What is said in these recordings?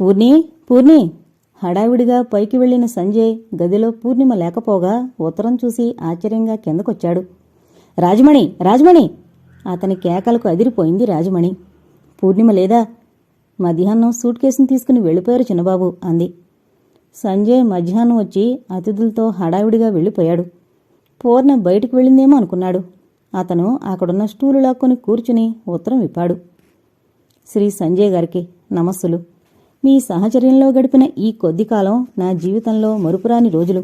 పూర్ణి పూర్ణి. హడావిడిగా పైకి వెళ్ళిన సంజయ్ గదిలో పూర్ణిమ లేకపోగా ఉత్తరం చూసి ఆశ్చర్యంగా కిందకొచ్చాడు. రాజమణి రాజమణి! అతని కేకలకు అదిరిపోయింది రాజమణి. పూర్ణిమ లేదా? మధ్యాహ్నం సూట్ కేసును తీసుకుని వెళ్ళిపోయారు చిన్నబాబు అంది. సంజయ్ మధ్యాహ్నం వచ్చి అతిథులతో హడావిడిగా వెళ్ళిపోయాడు. పూర్ణ బయటికి వెళ్ళిందేమో అనుకున్నాడు. అతను అక్కడున్న స్టూలు లాక్కొని కూర్చుని ఉత్తరం విప్పాడు. శ్రీ సంజయ్ గారికి నమస్సులు. మీ సహచర్యంలో గడిపిన ఈ కొద్ది కాలం నా జీవితంలో మరుపురాని రోజులు.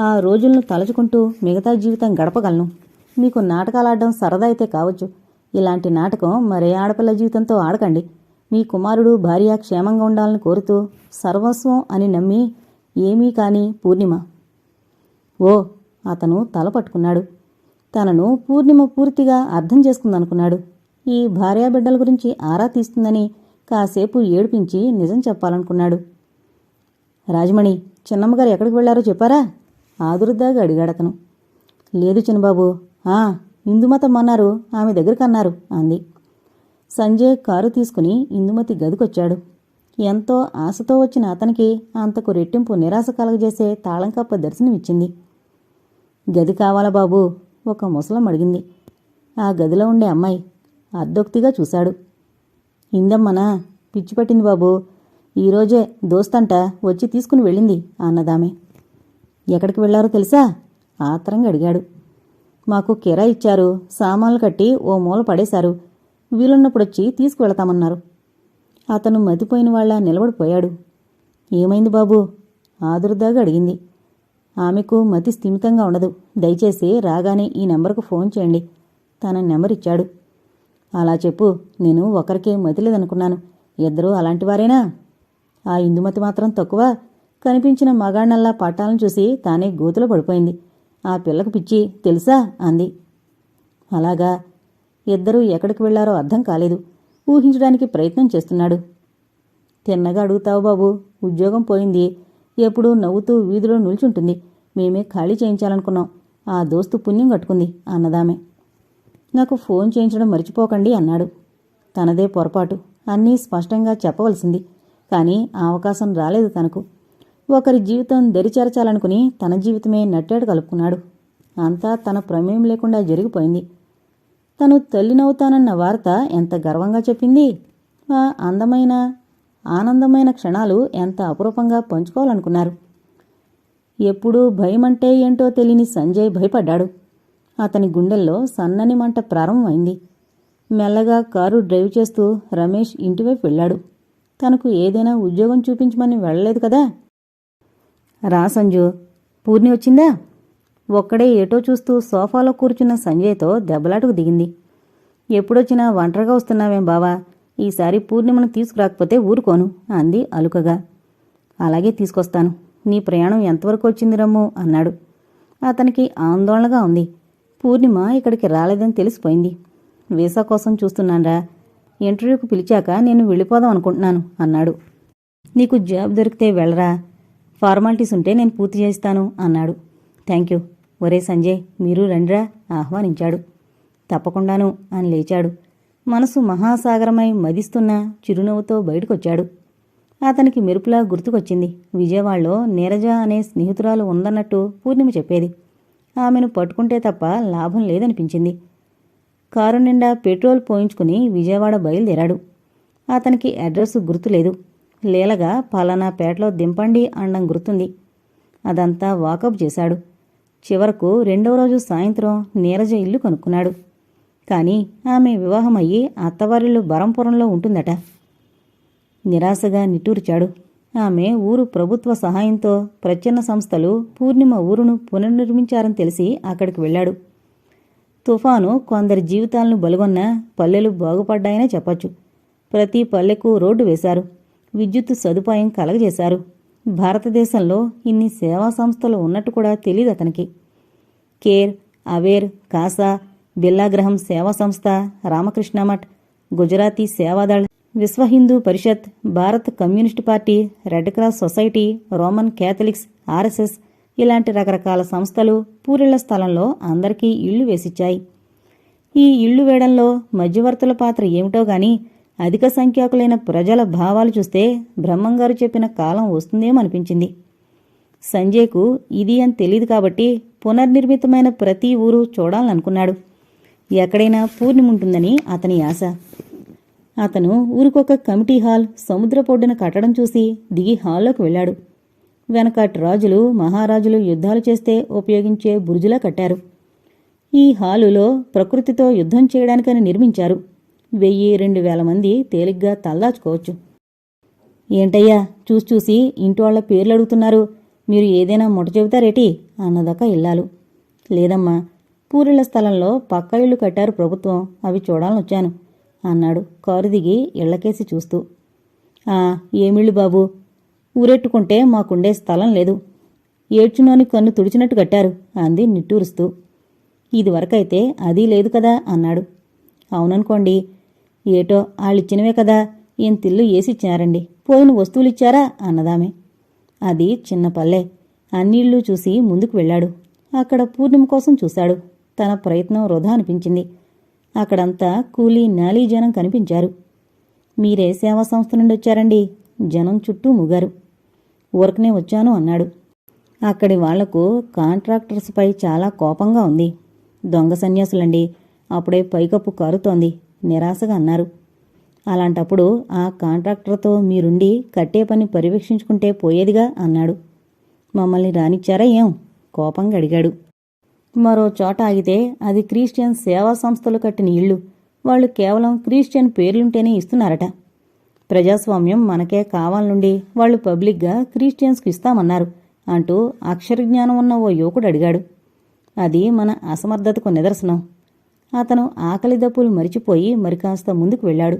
ఆ రోజులను తలుచుకుంటూ మిగతా జీవితం గడపగలను. మీకు నాటకాలు ఆడడం సరదా అయితే కావచ్చు. ఇలాంటి నాటకం మరే ఆడపిల్ల జీవితంతో ఆడకండి. మీ కుమారుడు భార్య క్షేమంగా ఉండాలని కోరుతూ సర్వస్వం అని నమ్మి ఏమీ కాని పూర్ణిమ. ఓ అతను తల పట్టుకున్నాడు. తనను పూర్ణిమ పూర్తిగా అర్థం చేసుకుందనుకున్నాడు. ఈ భార్యాబిడ్డల గురించి ఆరా తీస్తుందని కాసేపు ఏడిపించి నిజం చెప్పాలనుకున్నాడు. రాజమణి చిన్నమ్మగారు ఎక్కడికి వెళ్ళారో చెప్పారా? ఆదురుద్దాగా అడిగాడతను లేదు చిన్నబాబు. ఆ ఇందుమతం అన్నారు. ఆమె దగ్గరికి అన్నారు అంది. సంజయ్ కారు తీసుకుని ఇందుమతి గదికొచ్చాడు. ఎంతో ఆశతో వచ్చిన అతనికి అంతకు రెట్టింపు నిరాశ కలగజేసే తాళంకప్ప దర్శనమిచ్చింది. గది కావాలా బాబు? ఒక ముసలం అడిగింది. ఆ గదిలో ఉండే అమ్మాయి అర్ధోక్తిగా చూశాడు. ఇందమ్మనా పిచ్చి పట్టింది బాబు. ఈరోజే దోస్తంట వచ్చి తీసుకుని వెళ్ళింది అన్నదామె. ఎక్కడికి వెళ్ళారో తెలుసా? ఆత్రంగా అడిగాడు. మాకు కిరా ఇచ్చారు సామాన్లు కట్టి ఓ మూల పడేశారు. వీలున్నప్పుడొచ్చి తీసుకువెళతామన్నారు. అతను మతిపోయిన వాళ్ళ నిలబడిపోయాడు. ఏమైంది బాబు? ఆదురుదాగా అడిగింది. ఆమెకు మతి స్థిమితంగా ఉండదు. దయచేసి రాగానే ఈ నెంబర్కు ఫోన్ చేయండి. తన నెంబర్ ఇచ్చాడు అలా చెప్పు. నేను ఒకరికే మతి లేదనుకున్నాను ఇద్దరూ అలాంటివారేనా ఆ ఇందుమతి మాత్రం తక్కువ. కనిపించిన మగాణ్ణల్లా పట్టాలను చూసి తానే గోతులో పడిపోయింది. ఆ పిల్లకు పిచ్చి తెలుసా? అంది. అలాగా. ఇద్దరూ ఎక్కడికి వెళ్ళారో అర్థం కాలేదు. ఊహించడానికి ప్రయత్నం చేస్తున్నాడు. తిన్నగా అడుగుతావు బాబు. ఉద్యోగం పోయింది. ఎప్పుడూ నవ్వుతూ వీధిలో నిల్చుంటుంది. మేమే ఖాళీ చేయించాలనుకున్నాం. ఆ దోస్తు పుణ్యం కట్టుకుంది అన్నదామే. నాకు ఫోన్ చేయించడం మర్చిపోకండి అన్నాడు. తనదే పొరపాటు. అన్నీ స్పష్టంగా చెప్పవలసింది. కానీ ఆ అవకాశం రాలేదు తనకు. ఒకరి జీవితం దరిచేరచాలనుకుని తన జీవితమే నట్టేడు కలుపుకున్నాడు. అంతా తన ప్రమేయం లేకుండా జరిగిపోయింది. తను తల్లినవుతానన్న వార్త ఎంత గర్వంగా చెప్పింది? ఆ అందమైన ఆనందమైన క్షణాలు ఎంత అపురూపంగా పంచుకోవాలనుకున్నారు? ఎప్పుడూ భయమంటే ఏంటో తెలియని సంజయ్ భయపడ్డాడు. అతని గుండెల్లో సన్నని మంట ప్రారంభమైంది. మెల్లగా కారు డ్రైవ్ చేస్తూ రమేష్ ఇంటివైపు వెళ్ళాడు. తనకు ఏదైనా ఉద్యోగం చూపించమని వెళ్ళలేదు కదా? రా సంజు పూర్ణి వచ్చిందా? ఒక్కడే ఏటో చూస్తూ సోఫాలో కూర్చున్న సంజయ్తో దెబ్బలాటకు దిగింది. ఎప్పుడొచ్చినా ఒంటరిగా వస్తున్నావేం బావా? ఈసారి పూర్ణిమను తీసుకురాకపోతే ఊరుకోను అంది అలుకగా. అలాగే తీసుకొస్తాను. నీ ప్రయాణం ఎంతవరకు వచ్చింది రమ్ము? అన్నాడు. అతనికి ఆందోళనగా ఉంది. పూర్ణిమ ఇక్కడికి రాలేదని తెలిసిపోయింది. వీసా కోసం చూస్తున్నానరా. ఇంటర్వ్యూకి పిలిచాక నేను వెళ్ళిపోదాం అనుకుంటున్నాను అన్నాడు. నీకు జాబ్ దొరికితే వెళ్ళరా. ఫార్మాలిటీస్ ఉంటే నేను పూర్తి చేస్తాను అన్నాడు. Thank you. ఒరే సంజయ్ మీరు రండిరా ఆహ్వానించాడు. తప్పకుండాను అని లేచాడు. మనసు మహాసాగరమై మదిస్తున్న చిరునవ్వుతో బయటకొచ్చాడు. అతనికి మెరుపులా గుర్తుకొచ్చింది. విజయవాడలో నీరజ అనే స్నేహితురాలు ఉందన్నట్టు పూర్ణిమ చెప్పేది. ఆమెను పట్టుకుంటే తప్ప లాభం లేదనిపించింది. కారు నిండా పెట్రోల్ పోయించుకుని విజయవాడ బయలుదేరాడు. అతనికి అడ్రస్ గుర్తులేదు లీలగా పలానా పేటలో దింపండి అనడం గుర్తుంది. అదంతా వాకప్ చేశాడు. చివరకు రెండవ రోజు సాయంత్రం నీరజ ఇల్లు కనుక్కున్నాడు. కానీ ఆమె వివాహమయ్యి అత్తవారిల్లు బరంపురంలో ఉంటుందట. నిరాశగా నిట్టూర్చాడు. ఆమె ఊరు ప్రభుత్వ సహాయంతో ప్రచ్ఛన్న సంస్థలు పూర్ణిమ ఊరును పునర్నిర్మించారని తెలిసి అక్కడికి వెళ్ళాడు. తుఫాను కొందరి జీవితాలను బలుగొన్న పల్లెలు బాగుపడ్డాయనే చెప్పొచ్చు. ప్రతి పల్లెకు రోడ్డు వేశారు. విద్యుత్ సదుపాయం కలగజేశారు. భారతదేశంలో ఇన్ని సేవా సంస్థలు ఉన్నట్టు కూడా తెలియదు అతనికి. కేర్ అవేర్ కాసా బిల్లాగ్రహం సేవా సంస్థ Ramakrishna Math Gujarati Sevadal Vishwa Hindu Parishad Bharat Communist Party Red Cross Society Roman Catholics RSS ఇలాంటి రకరకాల సంస్థలు పూరిళ్ళ స్థలంలో అందరికీ ఇళ్ళు వేసిచ్చాయి. ఈ ఇళ్ళు వేయడంలో మధ్యవర్తుల పాత్ర ఏమిటో గాని అధిక సంఖ్యాకులైన ప్రజల భావాలు చూస్తే బ్రహ్మంగారు చెప్పిన కాలం వస్తుందేమనిపించింది. సంజయ్కు ఇది అని తెలియదు కాబట్టి పునర్నిర్మితమైన ప్రతి ఊరు చూడాలనుకున్నాడు. ఎక్కడైనా పూర్ణిముంటుందని అతని ఆశ. అతను ఊరికొక కమిటీ హాల్ సముద్రపొడ్డున కట్టడం చూసి దిగి హాల్లోకి వెళ్ళాడు. వెనకటి రాజులు మహారాజులు యుద్ధాలు చేస్తే ఉపయోగించే బురుజులా కట్టారు. ఈ హాలులో ప్రకృతితో యుద్ధం చేయడానికని నిర్మించారు. వెయ్యి రెండు వేల మంది తేలిగ్గా తలదాచుకోవచ్చు. ఏంటయ్యా చూసి చూసి ఇంటోళ్ళ పేర్లు అడుగుతున్నారు. మీరు ఏదైనా మొట చెబుతారేటి? అన్నదొక ఇల్లాలు. లేదమ్మా పూరిళ్ళ స్థలంలో పక్క ఇళ్ళు కట్టారు ప్రభుత్వం. అవి చూడాలనొచ్చాను అన్నాడు కారు దిగి ఇళ్ళకేసి చూస్తూ. ఆ ఏమిళ్ళు బాబు? ఊరెట్టుకుంటే మాకుండే స్థలం లేదు. ఏడ్చునోని కన్ను తుడిచినట్టు కట్టారు అంది నిట్టూరుస్తూ. ఇదివరకైతే అది లేదు కదా అన్నాడు. అవుననుకోండి. ఏటో వాళ్ళిచ్చినవే కదా. ఇంతిల్లు ఏసిచ్చారండి పోయిన వస్తువులిచ్చారా అన్నదామె. అది చిన్న పల్లె. అన్నిళ్ళు చూసి ముందుకు వెళ్ళాడు. అక్కడ పూర్ణిమ కోసం చూశాడు. తన ప్రయత్నం వృధా అనిపించింది. అక్కడంతా కూలీ నాలీ జనం కనిపించారు. మీరే సేవా సంస్థ నుండి వచ్చారండి జనం చుట్టూ ముగారు. ఊరకనే వచ్చాను అన్నాడు. అక్కడి వాళ్ళకు కాంట్రాక్టర్స్పై చాలా కోపంగా ఉంది. దొంగ సన్యాసులండి. అప్పుడే పైకప్పు కారుతోంది. నిరాశగా అన్నారు. అలాంటప్పుడు ఆ కాంట్రాక్టర్తో మీరుండి కట్టే పని పర్యవేక్షించుకుంటే పోయేదిగా అన్నాడు. మమ్మల్ని రానిచ్చారా ఏం? కోపంగా అడిగాడు. మరో చోట ఆగితే అది క్రిస్టియన్ సేవా సంస్థలు కట్టిన ఇళ్ళు వాళ్ళు కేవలం క్రిస్టియన్ పేర్లుంటేనే ఇస్తున్నారట. ప్రజాస్వామ్యం మనకే కావాలనుండి వాళ్ళు పబ్లిక్గా క్రిస్టియన్స్కి ఇస్తామన్నారు అంటూ అక్షరజ్ఞానం ఉన్న ఓ యువకుడు అడిగాడు. అది మన అసమర్థతకు నిదర్శనం. అతను ఆకలి దప్పులు మరిచిపోయి మరి కాస్త ముందుకు వెళ్ళాడు.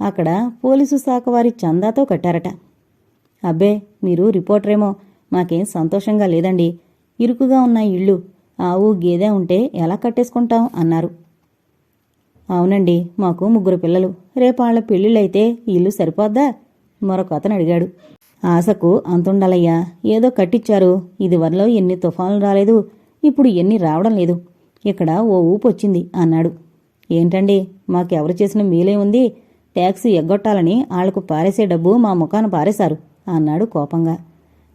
అక్కడ పోలీసు శాఖ వారి చందాతో కట్టారట. అబ్బే మీరు రిపోర్టరేమో మాకేం సంతోషంగా లేదండి. ఇరుకుగా ఉన్న ఇళ్ళు ఆవు గేదె ఉంటే ఎలా కట్టేసుకుంటాం అన్నారు. అవునండి మాకు ముగ్గురు పిల్లలు. రేపాళ్ళ పెళ్ళిళ్ళైతే ఇల్లు సరిపోద్దా? మరొక అతను అడిగాడు. ఆశకు అంతుండాలయ్యా ఏదో కట్టించారు ఇదివరలో ఎన్ని తుఫాన్లు రాలేదు. ఇప్పుడు ఎన్ని రావడం లేదు. ఇక్కడ ఓ ఊపు వచ్చింది అన్నాడు. ఏంటండి మాకెవరు చేసిన మీలే ఉంది? ట్యాక్సీ ఎగ్గొట్టాలని ఆళ్ళకు పారేసే డబ్బు మా ముఖాన పారేశారు అన్నాడు కోపంగా.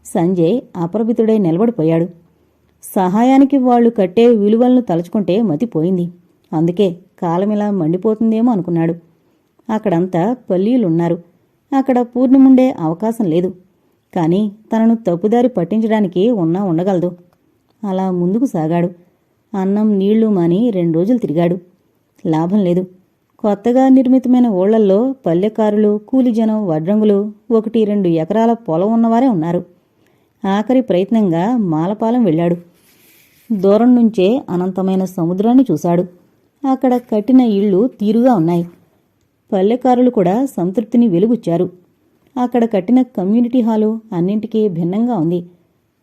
సంజయ్ అప్రభితుడై నిలబడిపోయాడు. సహాయానికి వాళ్ళు కట్టే విలువలను తలుచుకుంటే మతిపోయింది. అందుకే కాలమిలా మండిపోతుందేమో అనుకున్నాడు. అక్కడంతా పల్లీలున్నారు. అక్కడ పూర్ణిముండే అవకాశం లేదు. కానీ తనను తప్పుదారి పట్టించడానికి ఉన్నా ఉండగలదు. అలా ముందుకు సాగాడు. అన్నం నీళ్ళు మాని రెండు రోజులు తిరిగాడు. లాభం లేదు. కొత్తగా నిర్మితమైన ఓళ్ళల్లో పల్లెకారులు కూలిజనం వడ్రంగులు ఒకటి రెండు ఎకరాల పొలం ఉన్నవారే ఉన్నారు. ఆఖరి ప్రయత్నంగా మాలపాలెం వెళ్ళాడు. దూరం నుంచే అనంతమైన సముద్రాన్ని చూశాడు. అక్కడ కట్టిన ఇళ్ళు తీరుగా ఉన్నాయి. పల్లెకారులు కూడా సంతృప్తిని వెలుగుచ్చారు అక్కడ కట్టిన కమ్యూనిటీ హాలు అన్నింటికీ భిన్నంగా ఉంది.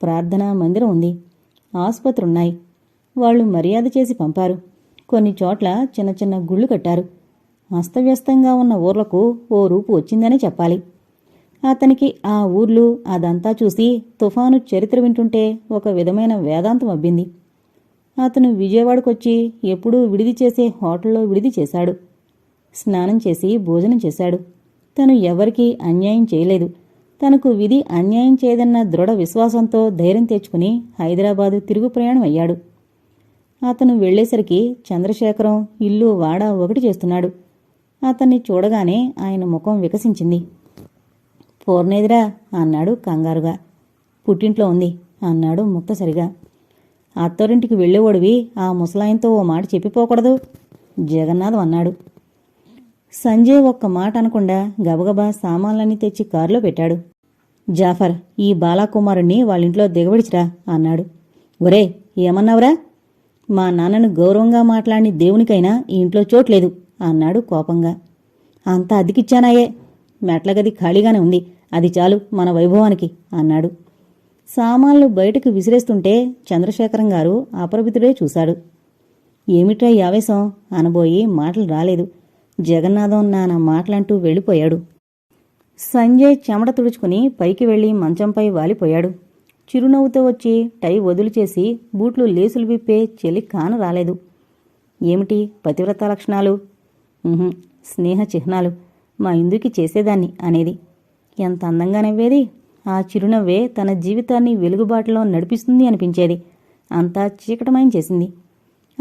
ప్రార్థనా మందిరం ఉంది. ఆసుపత్రి ఉన్నాయి వాళ్ళు మర్యాద చేసి పంపారు. కొన్ని చోట్ల చిన్న చిన్న గుళ్ళు కట్టారు. అస్తవ్యస్తంగా ఉన్న ఊర్లకు ఓ రూపు వచ్చిందనే చెప్పాలి. అతనికి ఆ ఊర్లు అదంతా చూసి తుఫాను చరిత్ర వింటుంటే ఒక విధమైన వేదాంతం అబ్బింది. అతను విజయవాడకొచ్చి ఎప్పుడూ విడిది చేసే హోటల్లో విడిది చేశాడు. స్నానం చేసి భోజనం చేశాడు. తను ఎవరికీ అన్యాయం చేయలేదు. తనకు విధి అన్యాయం చేయదన్న దృఢ విశ్వాసంతో ధైర్యం తెచ్చుకుని హైదరాబాదు తిరుగు ప్రయాణం అయ్యాడు. అతను వెళ్ళేసరికి చంద్రశేఖరం ఇల్లు వాడ ఒకటి చేస్తున్నాడు. అతన్ని చూడగానే ఆయన ముఖం వికసించింది. పూర్ణేదిరా అన్నాడు కంగారుగా. పుట్టింట్లో ఉంది అన్నాడు ముక్తసరిగా అత్తోరింటికి వెళ్ళేవాడివి ఆ ముసలాయంతో ఓ మాట చెప్పిపోకూడదు జగన్నాథం అన్నాడు. సంజయ్ ఒక్క మాట అనకుండా గబగబా సామాన్లన్నీ తెచ్చి కారులో పెట్టాడు. జాఫర్ ఈ బాలాకుమారుణ్ణి వాళ్ళింట్లో దిగబడిచిరా అన్నాడు. ఒరే ఏమన్నావురా? మా నాన్నను గౌరవంగా మాట్లాడిన దేవునికైనా ఈ ఇంట్లో చోట్లేదు అన్నాడు కోపంగా. అంతా అదికిచ్చానాయే మెట్లగది ఖాళీగానే ఉంది. అది చాలు మన వైభవానికి అన్నాడు. సామాన్లు బయటకు విసిరేస్తుంటే చంద్రశేఖరం గారు అప్రభితుడే చూశాడు. ఏమిట్రా ఆవేశం? అనబోయి మాటలు రాలేదు. జగన్నాథం నాన్న మాటలంటూ వెళ్ళిపోయాడు. సంజయ్ చెమట తుడుచుకుని పైకి వెళ్ళి మంచంపై వాలిపోయాడు. చిరునవ్వుతో వచ్చి టై వదులు చేసి బూట్లు లేసులు విప్పే చెలి కాను రాలేదు. ఏమిటి పతివ్రత లక్షణాలు? స్నేహ చిహ్నాలు. మా ఇందుకి చేసేదాన్ని అనేది. ఎంత అందంగా నవ్వేది ఆ చిరునవ్వే తన జీవితాన్ని వెలుగుబాటులో నడిపిస్తుంది అనిపించేది. అంతా చీకటమయం చేసింది.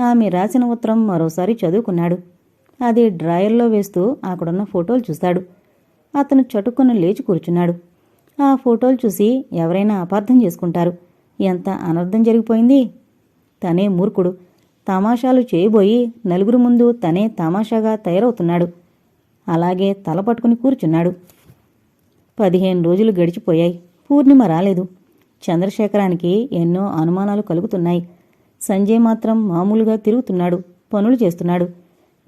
ఆమె రాసిన ఉత్తరం మరోసారి చదువుకున్నాడు. అది డ్రాయర్లో వేస్తూ అక్కడున్న ఫోటోలు చూశాడు అతను చటుక్కున లేచి కూర్చున్నాడు. ఆ ఫోటోలు చూసి ఎవరైనా అపార్థం చేసుకుంటారు. ఎంత అనర్థం జరిగిపోయింది? తనే మూర్ఖుడు. తమాషాలు చేయబోయి నలుగురు ముందు తనే తమాషాగా తయారవుతున్నాడు. అలాగే తల పట్టుకుని కూర్చున్నాడు. పదిహేను రోజులు గడిచిపోయాయి. పూర్ణిమ రాలేదు. చంద్రశేఖరానికి ఎన్నో అనుమానాలు కలుగుతున్నాయి. సంజయ్ మాత్రం మామూలుగా తిరుగుతున్నాడు పనులు చేస్తున్నాడు.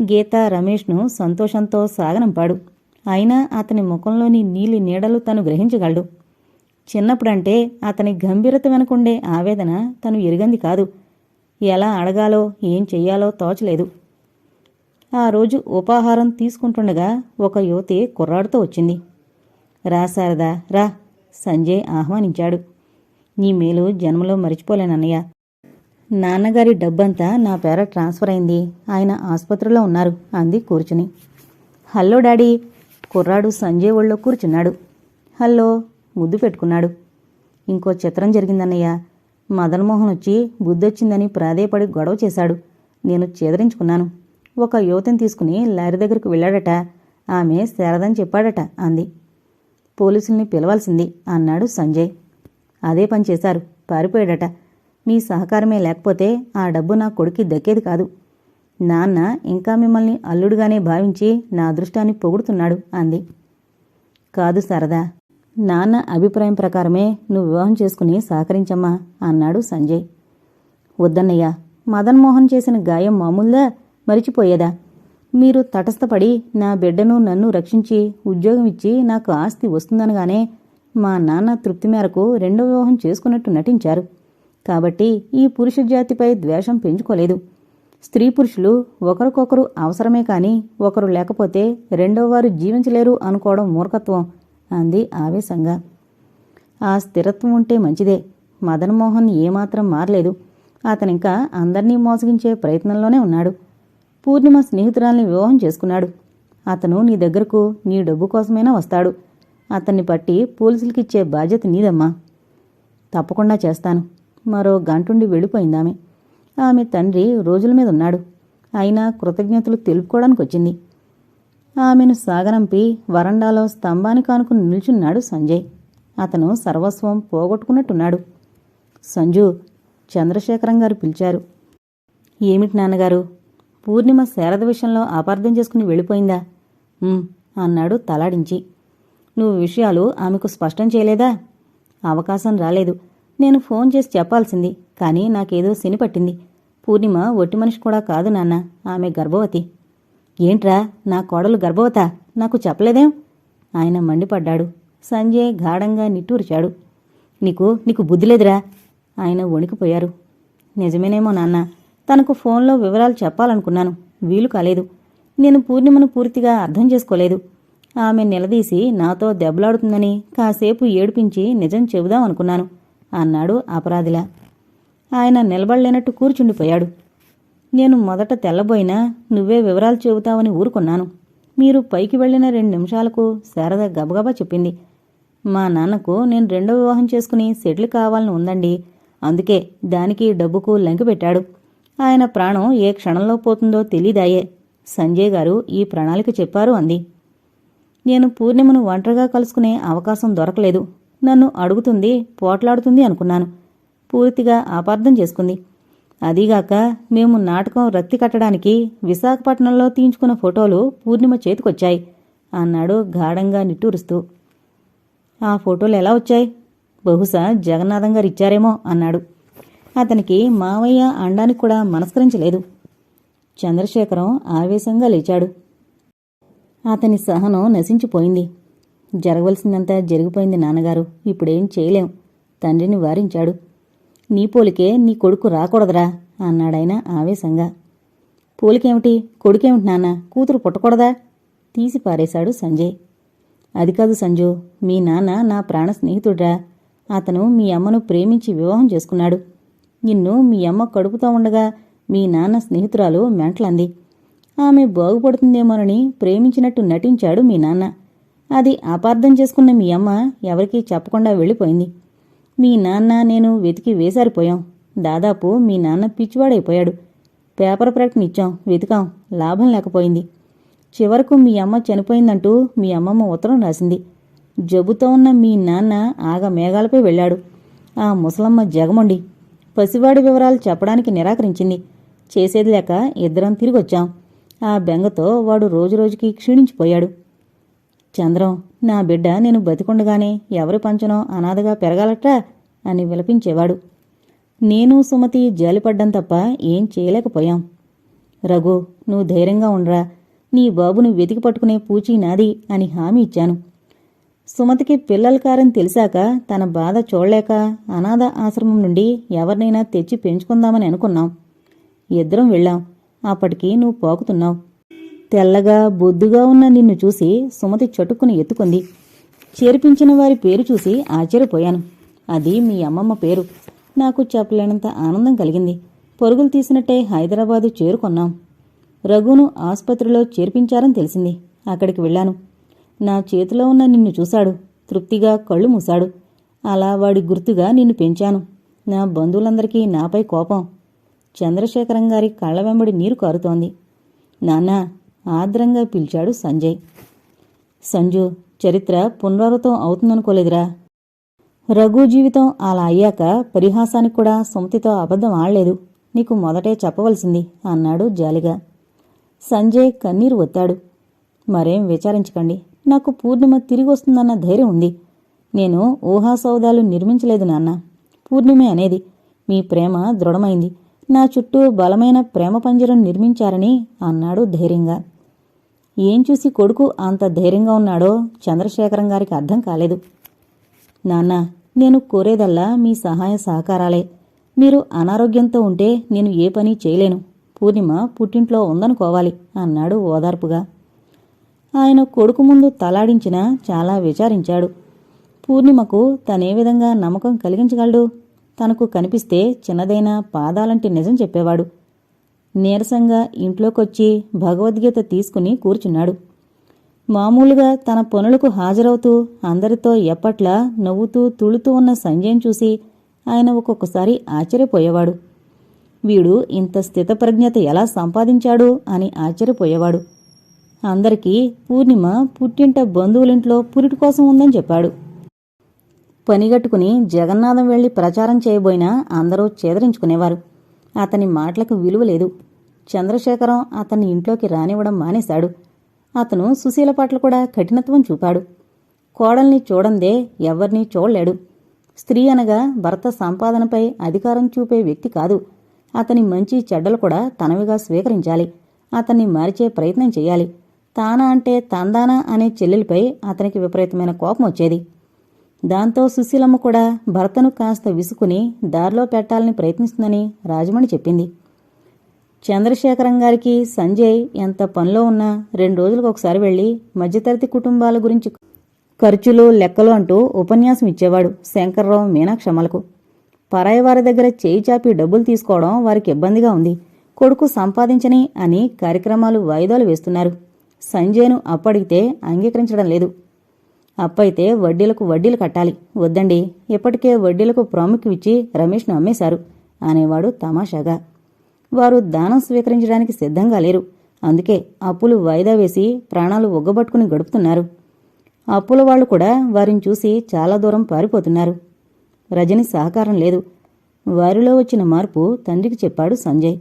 గీత రమేష్ను సంతోషంతో సాగనంపాడు. అయినా అతని ముఖంలోని నీలి నీడలు తను గ్రహించగలడు. చిన్నప్పుడంటే అతని గంభీరత వెనకుండే ఆవేదన తను ఎరిగంది కాదు. ఎలా అడగాలో ఏం చెయ్యాలో తోచలేదు. ఆ రోజు ఉపాహారం తీసుకుంటుండగా ఒక యువతి కుర్రాడుతో వచ్చింది. రా శారదా రా. సంజయ్ ఆహ్వానించాడు. నీ మేలు జన్మలో మరిచిపోలేనన్నయ్య నాన్నగారి డబ్బంతా నా పేర ట్రాన్స్ఫర్ అయింది. ఆయన ఆసుపత్రిలో ఉన్నారు అంది కూర్చుని. Hello daddy. కుర్రాడు సంజయ్ ఒళ్ళో కూర్చున్నాడు. హలో. ముద్దు పెట్టుకున్నాడు. ఇంకో చిత్రం జరిగిందన్నయ్య. మదన్మోహన్ వచ్చి బుద్ధొచ్చిందని ప్రాధేయపడి గొడవ చేశాడు. నేను చేదరించుకున్నాను. ఒక యువతిని తీసుకుని లారీ దగ్గరకు వెళ్ళాడట. ఆమె శారదని చెప్పాడట అంది. పోలీసుల్ని పిలవాల్సింది అన్నాడు సంజయ్. అదే పని చేశారు. పారిపోయాడట. మీ సహకారమే లేకపోతే ఆ డబ్బు నా కొడుకి దక్కేది కాదు. నాన్న ఇంకా మిమ్మల్ని అల్లుడుగానే భావించి నా అదృష్టాన్ని పొగుడుతున్నాడు అంది. కాదు సరదా నాన్న అభిప్రాయం ప్రకారమే నువ్వు వివాహం చేసుకుని సహకరించమ్మా అన్నాడు సంజయ్. వద్దన్నయ్య మదన్మోహన్ చేసిన గాయం మామూలుదా? మరిచిపోయేదా? మీరు తటస్థపడి నా బిడ్డను నన్ను రక్షించి ఉద్యోగం ఇచ్చి నాకు ఆస్తి వస్తుందనగానే మా నాన్న తృప్తి మేరకు రెండో వివాహం చేసుకున్నట్టు నటించారు. కాబట్టి ఈ పురుష జాతిపై ద్వేషం పెంచుకోలేదు. స్త్రీ పురుషులు ఒకరికొకరు అవసరమే కాని ఒకరు లేకపోతే రెండో వారు జీవించలేరు అనుకోవడం మూర్ఖత్వం అంది ఆవేశంగా. ఆ స్థిరత్వం ఉంటే మంచిదే. మదన్మోహన్ ఏమాత్రం మారలేదు. అతనింకా అందర్నీ మోసగించే ప్రయత్నంలోనే ఉన్నాడు. పూర్ణిమ స్నేహితురాల్ని వివాహం చేసుకున్నాడు. అతను నీ దగ్గరకు నీ డబ్బు కోసమైనా వస్తాడు. అతన్ని పట్టి పోలీసులకిచ్చే బాధ్యత నీదమ్మా. తప్పకుండా చేస్తాను. మరో గంటుండి వెళ్ళిపోయిందామె ఆమె. తండ్రి రోజుల మీద ఉన్నాడు. అయినా కృతజ్ఞతలు తెలుపుకోవడానికి వచ్చింది ఆమెను సాగనంపి వరండాలో స్తంభానికి ఆనుకుని నిల్చున్నాడు సంజయ్. అతను సర్వస్వం పోగొట్టుకున్నట్టున్నాడు. సంజు చంద్రశేఖరం గారు పిలిచారు. ఏమిటి నాన్నగారు? పూర్ణిమ శారద విషయంలో అపార్థం చేసుకుని వెళ్ళిపోయిందా? అన్నాడు తలాడించి. నువ్వు విషయాలు ఆమెకు స్పష్టం చేయలేదా? అవకాశం రాలేదు. నేను ఫోన్ చేసి చెప్పాల్సింది కానీ నాకేదో శని పట్టింది. పూర్ణిమ ఒట్టి మనిషి కూడా కాదు నాన్న ఆమె గర్భవతి. ఏంట్రా నా కోడలు గర్భవత? నాకు చెప్పలేదేం? ఆయన మండిపడ్డాడు. సంజయ్ గాఢంగా నిట్టూర్చాడు. నీకు నీకు బుద్ధి లేదురా? ఆయన వణికిపోయారు. నిజమేనేమో నాన్నా తనకు ఫోన్లో వివరాలు చెప్పాలనుకున్నాను. వీలు కాలేదు. నేను పూర్ణిమను పూర్తిగా అర్థం చేసుకోలేదు. ఆమె నిలదీసి నాతో దెబ్బలాడుతుందని కాసేపు ఏడిపించి నిజం చెబుదాం అనుకున్నాను అన్నాడు అపరాధిలా. ఆయన నిలబడలేనట్టు కూర్చుండిపోయాడు. నేను మొదట తెల్లబోయినా నువ్వే వివరాలు చెబుతావని ఊరుకున్నాను. మీరు పైకి వెళ్ళిన రెండు నిమిషాలకు శారద గబగబా చెప్పింది. మా నాన్నకు నేను రెండో వివాహం చేసుకుని సెటిల్ కావాలని ఉందండి. అందుకే దానికి డబ్బుకు లంకి పెట్టాడు. ఆయన ప్రాణం ఏ క్షణంలో పోతుందో తెలీదాయే. సంజయ్ గారు ఈ ప్రణాళిక చెప్పారు అంది. నేను పూర్ణిమను ఒంటరిగా కలుసుకునే అవకాశం దొరకలేదు. నన్ను అడుగుతుంది పోట్లాడుతుంది అనుకున్నాను. పూర్తిగా అపార్థం చేసుకుంది. అదీగాక మేము నాటకం రక్తి కట్టడానికి విశాఖపట్నంలో తీయించుకున్న ఫోటోలు పూర్ణిమ చేతికొచ్చాయి అన్నాడు గాఢంగా నిట్టూరుస్తూ. ఆ ఫోటోలు ఎలా వచ్చాయి? బహుశా జగన్నాథం గారు ఇచ్చారేమో అన్నాడు. అతనికి మావయ్య అండానికి కూడా మనస్కరించలేదు. చంద్రశేఖరం ఆవేశంగా లేచాడు. అతని సహనం నశించిపోయింది. జరగవలసిందంతా జరిగిపోయింది నాన్నగారు. ఇప్పుడేం చేయలేం. తండ్రిని వారించాడు. నీ పోలికే నీ కొడుకు రాకూడదురా అన్నాడాయన ఆవేశంగా. పోలికేమిటి? కొడుకేమిటి నాన్న? కూతురు పుట్టకూడదా? తీసి పారేశాడు సంజయ్. అది కాదు సంజు మీ నాన్న నా ప్రాణ స్నేహితుడ్రా. అతను మీ అమ్మను ప్రేమించి వివాహం చేసుకున్నాడు. నిన్ను మీ అమ్మ కడుపుతో ఉండగా మీ నాన్న స్నేహితురాలు మెంటలంది. ఆమె బాగుపడుతుందేమోనని ప్రేమించినట్టు నటించాడు మీ నాన్న. అది అపార్థం చేసుకున్న మీ అమ్మ ఎవరికీ చెప్పకుండా వెళ్ళిపోయింది. మీ నాన్న నేను వెతికి వేసారిపోయాం. దాదాపు మీ నాన్న పిచ్చివాడైపోయాడు. పేపర్ ప్రకటన ఇచ్చాం వెతికాం లాభం లేకపోయింది. చివరకు మీ అమ్మ చనిపోయిందంటూ మీ అమ్మమ్మ ఉత్తరం రాసింది. జబ్బుతో ఉన్న మీ నాన్న ఆగ మేఘాలపై వెళ్ళాడు. ఆ ముసలమ్మ జగమండి. పసివాడి వివరాలు చెప్పడానికి నిరాకరించింది. చేసేది లేక ఇద్దరం తిరిగొచ్చాం. ఆ బెంగతో వాడు రోజురోజుకి క్షీణించిపోయాడు. చంద్రం నా బిడ్డ నేను బతికుండగానే ఎవరి పంచనో అనాథగా పెరగాలట్రా? అని విలపించేవాడు. నేను సుమతి జాలిపడ్డం తప్ప ఏం చేయలేకపోయాం. రఘు నువ్వు ధైర్యంగా ఉండరా. నీ బాబును వెతికి పట్టుకునే పూచీ నాది అని హామీ ఇచ్చాను. సుమతికి పిల్లలు కారని తెలిసాక తన బాధ చూడలేక అనాథ ఆశ్రమం నుండి ఎవరినైనా తెచ్చి పెంచుకుందామని అనుకున్నాం. ఇద్దరం వెళ్ళాం. అప్పటికి నువ్వు పోకుతున్నావు. తెల్లగా బొద్దుగా ఉన్న నిన్ను చూసి సుమతి చటుక్కుని ఎత్తుకుంది. చేర్పించిన వారి పేరు చూసి ఆశ్చర్యపోయాను. అది మీ అమ్మమ్మ పేరు. నాకు చెప్పలేనంత ఆనందం కలిగింది. పరుగులు తీసినట్టే హైదరాబాదు చేరుకున్నాం. రఘును ఆసుపత్రిలో చేర్పించారని తెలిసింది. అక్కడికి వెళ్ళాను. నా చేతిలో ఉన్న నిన్ను చూశాడు. తృప్తిగా కళ్ళు మూశాడు. అలా వాడి గుర్తుగా నిన్ను పెంచాను. నా బంధువులందరికీ నాపై కోపం. చంద్రశేఖరం గారి కళ్ళ వెంబడి నీరు కారుతోంది. నాన్న ఆర్ద్రంగా పిలిచాడు సంజయ్. సంజు చరిత్ర పునరావృతం అవుతుందనుకోలేదురా. రఘు జీవితం అలా అయ్యాక పరిహాసానికి కూడా సుమతితో అబద్ధం ఆడలేదు. నీకు మొదటే చెప్పవలసింది అన్నాడు జాలిగా. సంజయ్ కన్నీరు ఒత్తాడు. మరేం విచారించకండి. నాకు పూర్ణిమ తిరిగి వస్తుందన్న ధైర్యం ఉంది. నేను ఊహాసౌదాలు నిర్మించలేదు నాన్న. పూర్ణిమే అనేది మీ ప్రేమ దృఢమైంది. నా చుట్టూ బలమైన ప్రేమ పంజరం నిర్మించారని అన్నాడు ధైర్యంగా. ఏం చూసి కొడుకు అంత ధైర్యంగా ఉన్నాడో చంద్రశేఖరం గారికి అర్థం కాలేదు. నాన్న నేను కోరేదల్లా మీ సహాయ సహకారాలే. మీరు అనారోగ్యంతో ఉంటే నేను ఏ పని చేయలేను. పూర్ణిమ పుట్టింట్లో ఉందనుకోవాలి అన్నాడు ఓదార్పుగా. ఆయన కొడుకు ముందు తలాడించినా చాలా విచారించాడు. పూర్ణిమకు తనే విధంగా నమ్మకం కలిగించగలడు. తనకు కనిపిస్తే చిన్నదైన పాదాలంటి నిజం చెప్పేవాడు. నీరసంగా ఇంట్లోకొచ్చి భగవద్గీత తీసుకుని కూర్చున్నాడు. మామూలుగా తన పనులకు హాజరవుతూ అందరితో ఎప్పట్లా నవ్వుతూ తుళుతూ ఉన్న సంజయ్ని చూసి ఆయన ఒక్కొక్కసారి ఆశ్చర్యపోయేవాడు. వీడు ఇంత స్థితప్రజ్ఞత ఎలా సంపాదించాడు అని ఆశ్చర్యపోయేవాడు. అందరికీ పూర్ణిమ పుట్టింట బంధువులింట్లో పురిటి కోసం ఉందని చెప్పాడు. పనిగట్టుకుని జగన్నాథం వెళ్ళి ప్రచారం చేయబోయినా అందరూ చేదరించుకునేవారు. అతని మాటలకు విలువ లేదు. చంద్రశేఖరం అతన్ని ఇంట్లోకి రానివ్వడం మానేశాడు. అతను సుశీల పట్ల కూడా కఠినత్వం చూపాడు. కోడల్ని చూడందే ఎవ్వరినీ చూడలేడు. స్త్రీ అనగా భర్త సంపాదనపై అధికారం చూపే వ్యక్తి కాదు. అతని మంచి చెడ్డలు కూడా తనవిగా స్వీకరించాలి. అతన్ని మార్చే ప్రయత్నం చేయాలి. తానా అంటే తందానా అనే చెల్లెలిపై అతనికి విపరీతమైన కోపం వచ్చేది. దాంతో సుశీలమ్మ కూడా భర్తను కాస్త విసుకుని దారిలో పెట్టాలని ప్రయత్నిస్తుందని రాజమణి చెప్పింది. చంద్రశేఖరం గారికి సంజయ్ ఎంత పనిలో ఉన్నా రెండు రోజులకు ఒకసారి వెళ్ళి మధ్యతరగతి కుటుంబాల గురించి ఖర్చులు లెక్కలు అంటూ ఉపన్యాసం ఇచ్చేవాడు శంకర్రావు మీనాక్షమ్మలకు. పరాయి వారి దగ్గర చేయి చాపి డబ్బులు తీసుకోవడం వారికి ఇబ్బందిగా ఉంది. కొడుకు సంపాదించని అని కార్యక్రమాలు వాయిదాలు వేస్తున్నారు. సంజయ్ను అప్పడిగితే అంగీకరించడం లేదు. అప్పైతే వడ్డీలకు వడ్డీలు కట్టాలి. వద్దండి. ఇప్పటికే వడ్డీలకు ప్రాముఖ్యం ఇచ్చి రమేష్ను అమ్మేశారు అనేవాడు తమాషాగా. వారు దానం స్వీకరించడానికి సిద్ధంగా లేరు. అందుకే అప్పులు వాయిదా వేసి ప్రాణాలు ఒగ్గబట్టుకుని గడుపుతున్నారు. అప్పుల వాళ్ళు కూడా వారిని చూసి చాలా దూరం పారిపోతున్నారు. రజని సహకారం లేదు. వారిలో వచ్చిన మార్పు తండ్రికి చెప్పాడు సంజయ్.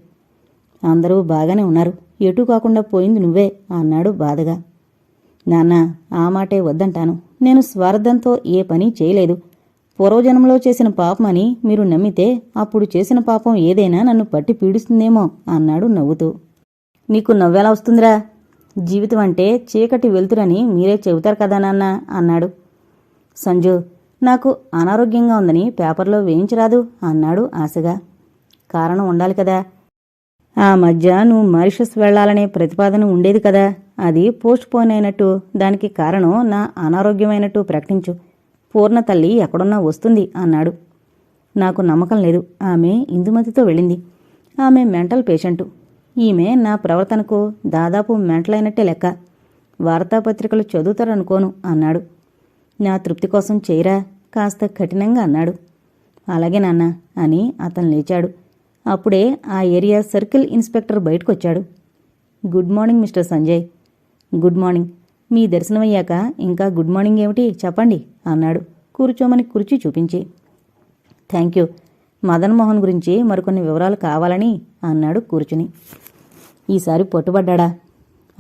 అందరూ బాగానే ఉన్నారు. ఎటూ కాకుండా పోయింది నువ్వే అన్నాడు బాధగా. నాన్న ఆ మాటే వద్దంటాను. నేను స్వార్థంతో ఏ పని చేయలేదు. పూర్వజన్మలో చేసిన పాపమని మీరు నమ్మితే అప్పుడు చేసిన పాపం ఏదైనా నన్ను పట్టి పీడిస్తుందేమో అన్నాడు నవ్వుతూ. నీకు నవ్వెలా వస్తుందిరా? జీవితం అంటే చీకటి వెలుతురని మీరే చెబుతారు కదా నాన్న అన్నాడు. సంజు నాకు అనారోగ్యంగా ఉందని పేపర్లో వేయించరాదు అన్నాడు ఆశగా. కారణం ఉండాలి కదా. ఆ మధ్య నువ్వు మారిషస్ వెళ్ళాలనే ప్రతిపాదన ఉండేది కదా. అది పోస్ట్ పోన్ అయినట్టు. దానికి కారణం నా అనారోగ్యమైనట్టు ప్రకటించు. పూర్ణ తల్లి ఎక్కడున్నా వస్తుంది అన్నాడు. నాకు నమ్మకం లేదు. ఆమె ఇందుమతితో వెళ్ళింది. ఆమె మెంటల్ పేషెంటు. ఈమె నా ప్రవర్తనకు దాదాపు మెంటలైనట్టే లెక్క. వార్తాపత్రికలు చదువుతారనుకోను అన్నాడు. నా తృప్తి కోసం చేయరా కాస్త కఠినంగా అన్నాడు. అలాగే నాన్న అని అతను లేచాడు. అప్పుడే ఆ area circle inspector బయటకొచ్చాడు. Good morning mister Sanjay. Good morning. మీ దర్శనమయ్యాక ఇంకా గుడ్ మార్నింగ్ ఏమిటి చెప్పండి అన్నాడు కూర్చోమని కుర్చీ చూపించి. Thank you. మదన్ మోహన్ గురించి మరికొన్ని వివరాలు కావాలని అన్నాడు కూర్చుని. ఈసారి పట్టుబడ్డా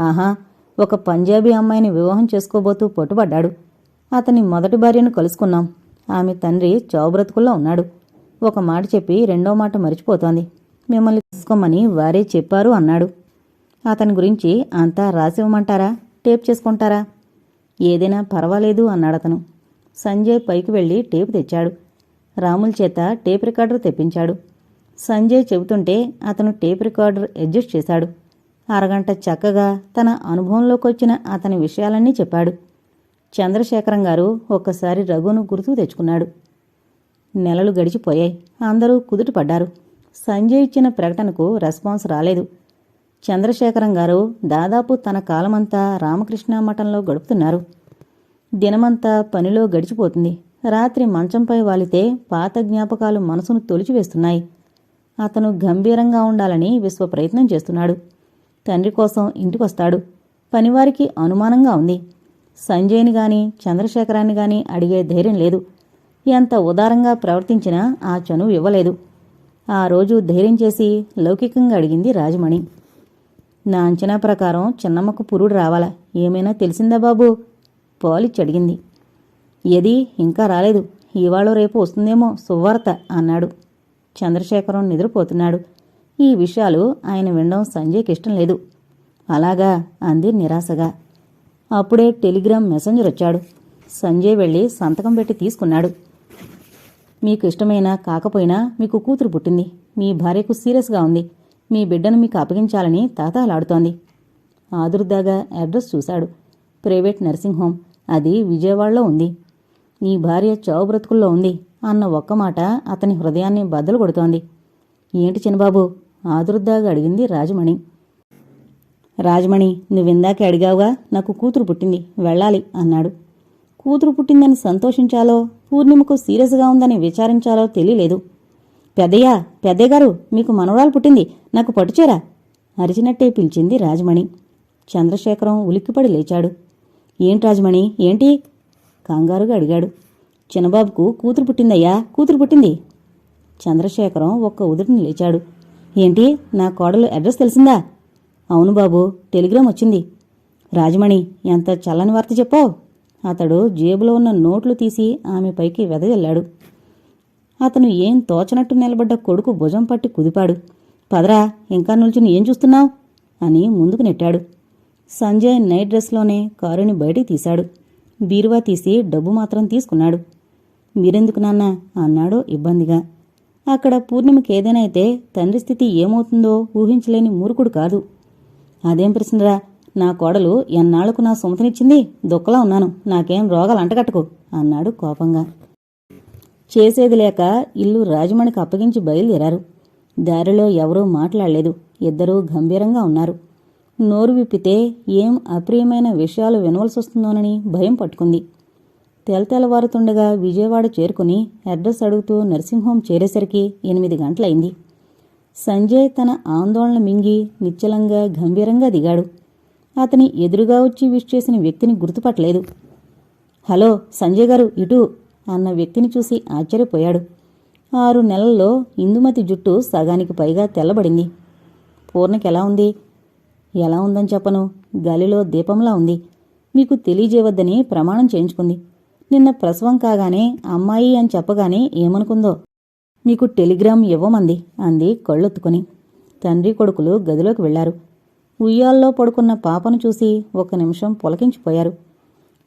ఆహా ఒక పంజాబీ అమ్మాయిని వివాహం చేసుకోబోతూ పట్టుబడ్డాడు. అతని మొదటి భార్యను కలుసుకున్నాం. ఆమె తండ్రి చావుబ్రతుకుల్లో ఉన్నాడు. ఒక మాట చెప్పి రెండో మాట మరిచిపోతోంది. మిమ్మల్ని తీసుకోమని వారే చెప్పారు అన్నాడు. అతని గురించి అంతా రాసివ్వమంటారా? టేప్ చేసుకుంటారా? ఏదైనా పర్వాలేదు అన్నాడతను. సంజయ్ పైకి వెళ్ళి టేప్ తెచ్చాడు. రాముల చేత టేప్ రికార్డర్ తెప్పించాడు. సంజయ్ చెబుతుంటే అతను టేప్ రికార్డర్ అడ్జస్ట్ చేశాడు. అరగంట చక్కగా తన అనుభవంలోకి వచ్చిన అతని విషయాలన్నీ చెప్పాడు. చంద్రశేఖరం గారు ఒక్కసారి రఘును గుర్తు తెచ్చుకున్నాడు. నెలలు గడిచిపోయాయి. అందరూ కుదుట పడ్డారు. సంజయ్ ఇచ్చిన ప్రకటనకు రెస్పాన్స్ రాలేదు. చంద్రశేఖరం గారు దాదాపు తన కాలమంతా రామకృష్ణ మఠంలో గడుపుతున్నారు. దినమంతా పనిలో గడిచిపోతుంది. రాత్రి మంచంపై వాలితే పాత జ్ఞాపకాలు మనసును తొలిచివేస్తున్నాయి. అతను గంభీరంగా ఉండాలని విశ్వ ప్రయత్నం చేస్తున్నాడు. తండ్రి కోసం ఇంటికొస్తాడు. పనివారికి అనుమానంగా ఉంది. సంజయ్ని గాని చంద్రశేఖరాన్ని గాని అడిగే ధైర్యం లేదు. ఎంత ఉదారంగా ప్రవర్తించినా ఆ చనువు ఇవ్వలేదు. ఆ రోజు ధైర్యం చేసి లౌకికంగా అడిగింది రాజమణి. నా అంచనా ప్రకారం చిన్నమ్మకు పురుడు రావాలా. ఏమైనా తెలిసిందా బాబు? పాలిచ్చి అడిగింది. ఏది ఇంకా రాలేదు. ఇవాళ రేపు వస్తుందేమో సువార్త అన్నాడు. చంద్రశేఖరం నిద్రపోతున్నాడు. ఈ విషయాలు ఆయన వినడం సంజయ్కి ఇష్టం లేదు. అలాగా? అంది నిరాశగా. అప్పుడే టెలిగ్రామ్ మెసెంజర్ వచ్చాడు. సంజయ్ వెళ్ళి సంతకం పెట్టి తీసుకున్నాడు. మీకు ఇష్టమైనా కాకపోయినా మీకు కూతురు పుట్టింది. మీ భార్యకు సీరియస్గా ఉంది. మీ బిడ్డను మీకు అప్పగించాలని తాతాలాడుతోంది. ఆదుర్దాగా అడ్రస్ చూశాడు. Private nursing home. అది విజయవాడలో ఉంది. నీ భార్య చావు బ్రతుకుల్లో ఉంది అన్న ఒక్క మాట అతని హృదయాన్ని బద్దలు కొడుతోంది ఏంటి చిన్నబాబు? ఆదుర్దాగా అడిగింది రాజమణి. రాజమణి నువ్విందాకే అడిగావుగా? నాకు కూతురు పుట్టింది. వెళ్ళాలి అన్నాడు. కూతురు పుట్టిందని సంతోషించాలో పూర్ణిమకు సీరియస్గా ఉందని విచారించాలో తెలియలేదు. పెద్దయ్యా పెద్దయ్య గారు మీకు మనవరాలు పుట్టింది నాకు పట్టుచేరా అరిచినట్టే పిలిచింది రాజమణి. చంద్రశేఖరం ఉలిక్కిపడి లేచాడు. ఏంటి రాజమణి ఏంటి? కంగారుగా అడిగాడు. చిన్నబాబుకు కూతురు పుట్టిందయ్యా కూతురు పుట్టింది. చంద్రశేఖరం ఒక్క ఉదుటిని లేచాడు. ఏంటి నా కోడలు అడ్రస్ తెలిసిందా? అవును బాబు టెలిగ్రామ్ వచ్చింది. రాజమణి ఎంత చల్లని వార్త చెప్పావు? అతడు జేబులో ఉన్న నోట్లు తీసి ఆమె పైకి వెదజల్లాడు. అతను ఏం తోచనట్టు నిలబడ్డ కొడుకు భుజం పట్టి కుదిపాడు. పదరా ఇంకా నిల్చుని ఏం చూస్తున్నావు? అని ముందుకు నెట్టాడు. సంజయ్ నైట్ డ్రెస్లోనే కారుని బయటికి తీశాడు. బీరువా తీసి డబ్బు మాత్రం తీసుకున్నాడు. మీరెందుకు నాన్న? అన్నాడు ఇబ్బందిగా. అక్కడ పూర్ణిమకి ఏదైనా అయితే తండ్రి స్థితి ఏమవుతుందో ఊహించలేని మూర్ఖుడు కాదు. అదేం ప్రశ్నరా? నా కోడలు ఎన్నాళ్ళకు నా సుమతినిచ్చింది? దుఃఖలా ఉన్నాను. నాకేం రోగాలు అంటగట్టుకు అన్నాడు కోపంగా. చేసేది లేక ఇల్లు రాజమణికి అప్పగించి బయలుదేరారు. దారిలో ఎవరూ మాట్లాడలేదు. ఇద్దరూ గంభీరంగా ఉన్నారు. నోరు విప్పితే ఏం అప్రియమైన విషయాలు వినవలసి వస్తుందోనని భయం పట్టుకుంది. తెలతెలవారుతుండగా విజయవాడ చేరుకుని అడ్రస్ అడుగుతూ నర్సింహోం చేరేసరికి ఎనిమిది గంటలైంది. సంజయ్ తన ఆందోళన మింగి నిశ్చలంగా గంభీరంగా దిగాడు. అతని ఎదురుగా వచ్చి విష్ చేసిన వ్యక్తిని గుర్తుపట్టలేదు. హలో సంజయ్ గారు ఇటు అన్న వ్యక్తిని చూసి ఆశ్చర్యపోయాడు. ఆరు నెలల్లో ఇందుమతి జుట్టు సగానికి పైగా తెల్లబడింది. పూర్ణకి ఎలా ఉంది? ఎలా ఉందని చెప్పను. గాలిలో దీపంలా ఉంది. మీకు తెలియజేయవద్దని ప్రమాణం చేయించుకుంది. నిన్న ప్రసవం కాగానే అమ్మాయి అని చెప్పగానే ఏమనుకుందో మీకు టెలిగ్రామ్ ఇవ్వమంది అంది కళ్ళొత్తుకుని. తండ్రి కొడుకులు గదిలోకి వెళ్ళారు. ఉయ్యాల్లో పడుకున్న పాపను చూసి ఒక నిమిషం పులకించిపోయారు.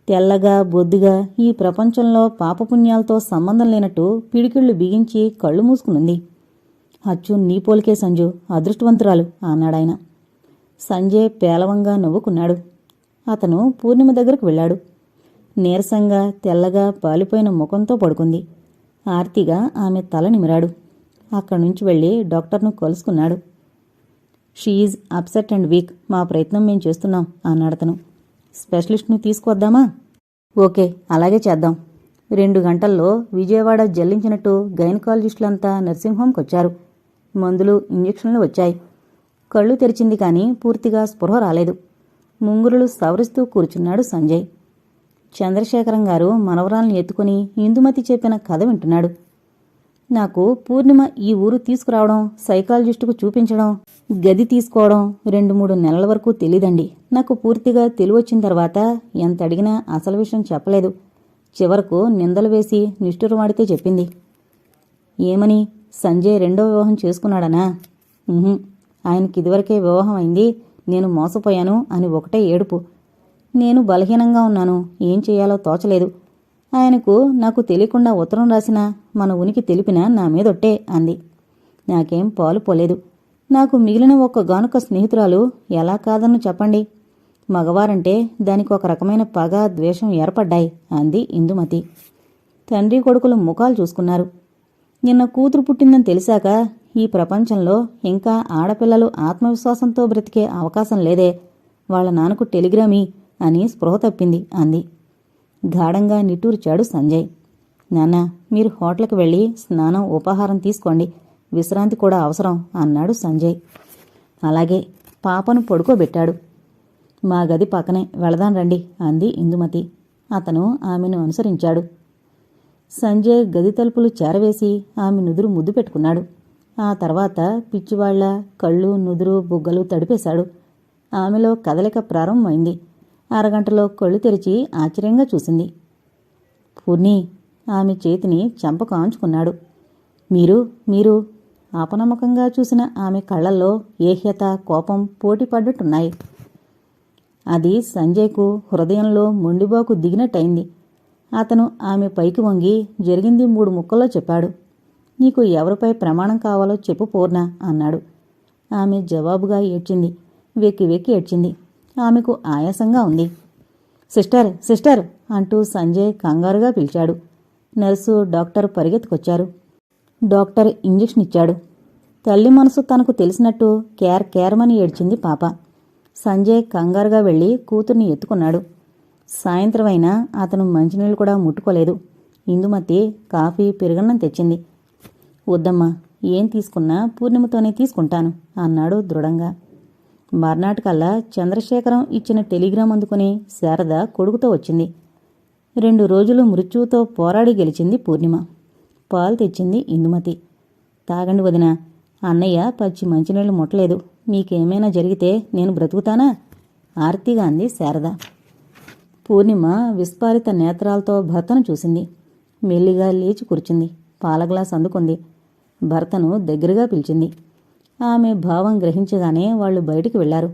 తెల్లగా బొద్దుగా ఈ ప్రపంచంలో పాపపుణ్యాలతో సంబంధం లేనట్టు పిడికిళ్ళు బిగించి కళ్ళు మూసుకునుంది. అచ్చు నీ పోలికే సంజు అదృష్టవంతురాలు అన్నాడాయన. సంజయ్ పేలవంగా నవ్వుకున్నాడు. అతను పూర్ణిమ దగ్గరకు వెళ్ళాడు. నీరసంగా తెల్లగా పాలిపోయిన ముఖంతో పడుకుంది. ఆర్తిగా ఆమె తల నిమిరాడు. అక్కడి నుంచి వెళ్ళి డాక్టర్ను కలుసుకున్నాడు. షీఈ్ అప్సెట్ అండ్ వీక్ మా ప్రయత్నం మేం చేస్తున్నాం అన్నాడతను స్పెషలిస్ట్ని తీసుకొద్దామా ఓకే అలాగే చేద్దాం. రెండు గంటల్లో విజయవాడ జల్లించినట్టు గైనకాలజిస్టులంతా నర్సింహంకొచ్చారు వచ్చారు. మందులు ఇంజెక్షన్లు వచ్చాయి. కళ్ళు తెరిచింది కానీ పూర్తిగా స్పృహ రాలేదు. ముంగురులు సవరిస్తూ కూర్చున్నాడు సంజయ్. చంద్రశేఖరం గారు మనవరాలను ఎత్తుకుని ఇందుమతి చెప్పిన కథ వింటున్నాడు. నాకు పూర్ణిమ ఈ ఊరు తీసుకురావడం సైకాలజిస్టుకు చూపించడం గది తీసుకోవడం రెండు మూడు నెలల వరకు తెలీదండి. నాకు పూర్తిగా తెలివొచ్చిన తర్వాత ఎంత అడిగినా అసలు విషయం చెప్పలేదు. చివరకు నిందలు వేసి నిష్ఠురమాడితే చెప్పింది. ఏమని? సంజయ్ రెండో వివాహం చేసుకున్నాడనా? ఆయనకి ఇదివరకే వివాహం అయింది. నేను మోసపోయాను అని ఒకటే ఏడుపు. నేను బలహీనంగా ఉన్నాను. ఏం చేయాలో తోచలేదు. ఆయనకు నాకు తెలియకుండా ఉత్తరం రాసినా మన ఉనికి తెలిపినా నా మీదొట్టే అంది. నాకేం పాలు పోలేదు. నాకు మిగిలిన ఒక్క గానుక స్నేహితురాలు ఎలా కాదన్ను చెప్పండి? మగవారంటే దానికి ఒక రకమైన పగ ద్వేషం ఏర్పడ్డాయి అంది ఇందుమతి. తండ్రి కొడుకులు ముఖాలు చూసుకున్నారు. నిన్న కూతురు పుట్టిందని తెలిసాక ఈ ప్రపంచంలో ఇంకా ఆడపిల్లలు ఆత్మవిశ్వాసంతో బ్రతికే అవకాశం లేదే. వాళ్ళ నాన్నకు టెలిగ్రామీ అని స్పృహ తప్పింది అంది. గాఢంగా నిట్టూర్చాడు సంజయ్. నాన్న మీరు హోటల్కి వెళ్ళి స్నానం ఉపాహారం తీసుకోండి. విశ్రాంతి కూడా అవసరం అన్నాడు సంజయ్. అలాగే పాపను పడుకోబెట్టాడు. మా గది పక్కనే వెళదాం రండి అంది ఇందుమతి. అతను ఆమెను అనుసరించాడు. సంజయ్ గది తలుపులు చేరవేసి ఆమె నుదురు ముద్దు పెట్టుకున్నాడు. ఆ తర్వాత పిచ్చివాళ్ళ కళ్ళు నుదురు బుగ్గలు తడిపేశాడు. ఆమెలో కదలిక ప్రారంభమైంది. అరగంటలో కళ్ళు తెరిచి ఆశ్చర్యంగా చూసింది. పూర్ణి ఆమె చేతిని చెంపకు ఆంచుకున్నాడు మీరు మీరు ఆపనమ్మకంగా చూసిన ఆమె కళ్ళల్లో ఏహ్యత కోపం పోటీపడ్డట్టున్నాయి. అది సంజయ్కు హృదయంలో మొండిబాకు దిగినట్టయింది. అతను ఆమె పైకి వంగి జరిగింది మూడు ముక్కల్లో చెప్పాడు. నీకు ఎవరిపై ప్రమాణం కావాలో చెప్పు పూర్ణ అన్నాడు. ఆమె జవాబుగా ఏడ్చింది. వెక్కి వెక్కి ఏడ్చింది. ఆమెకు ఆయాసంగా ఉంది. సిస్టర్ సిస్టర్ అంటూ సంజయ్ కంగారుగా పిలిచాడు. నర్సు డాక్టర్ పరిగెత్తుకొచ్చారు. డాక్టర్ ఇంజెక్షన్ ఇచ్చాడు. తల్లి మనసు తనకు తెలిసినట్టు కేర్ కేరమని ఏడ్చింది పాప. సంజయ్ కంగారుగా వెళ్ళి కూతుర్ని ఎత్తుకున్నాడు. సాయంత్రం అయినా అతను మంచినీళ్ళు కూడా ముట్టుకోలేదు. ఇందుమతి కాఫీ పెరుగన్నం తెచ్చింది. వద్దమ్మా ఏం తీసుకున్నా పూర్ణిమతోనే తీసుకుంటాను అన్నాడు దృఢంగా. మర్నాటికల్లా చంద్రశేఖరం ఇచ్చిన టెలిగ్రామ్ అందుకుని శారద కొడుకుతో వచ్చింది. రెండు రోజులు మృత్యువుతో పోరాడి గెలిచింది పూర్ణిమ. పాలు తెచ్చింది ఇందుమతి. తాగండి వదిన. అన్నయ్య పచ్చి మంచినీళ్ళు ముట్టలేదు. మీకేమైనా జరిగితే నేను బ్రతుకుతానా? ఆర్తిగా అంది శారద. పూర్ణిమ విస్పారిత నేత్రాలతో భర్తను చూసింది. మెల్లిగా లేచి కూర్చుంది. పాలగ్లాస్ అందుకుంది. భర్తను దగ్గరగా పిలిచింది. ఆమె భావం గ్రహించగానే వాళ్ళు బయటికి వెళ్ళారు.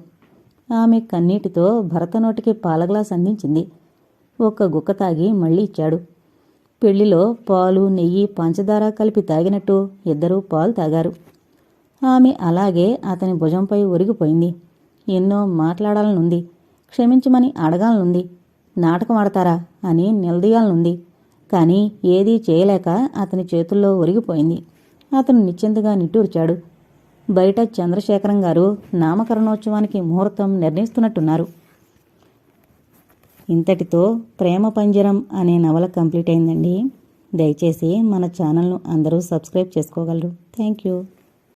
ఆమె కన్నీటితో భర్త నోటికి పాలగ్లాస్ అందించింది. ఒక్క గుక్క తాగి మళ్ళీ ఇచ్చాడు. పెళ్ళిలో పాలు నెయ్యి పంచదార కలిపి తాగినట్టు ఇద్దరూ పాలు తాగారు. ఆమె అలాగే అతని భుజంపై ఒరిగిపోయింది. ఎన్నో మాట్లాడాలనుంది. క్షమించమని అడగాలనుంది. నాటకం ఆడతారా అని నిలదీయాలనుంది. కానీ ఏదీ చేయలేక అతని చేతుల్లో ఒరిగిపోయింది. అతను నిశ్చింతగా నిట్టూర్చాడు. బయట చంద్రశేఖరం గారు నామకరణోత్సవానికి ముహూర్తం నిర్ణయిస్తున్నట్టున్నారు. ఇంతటితో ప్రేమ పంజరం అనే నవల కంప్లీట్ అయిందండి. దయచేసి మన ఛానల్ను అందరూ సబ్స్క్రైబ్ చేసుకోగలరు. Thank you.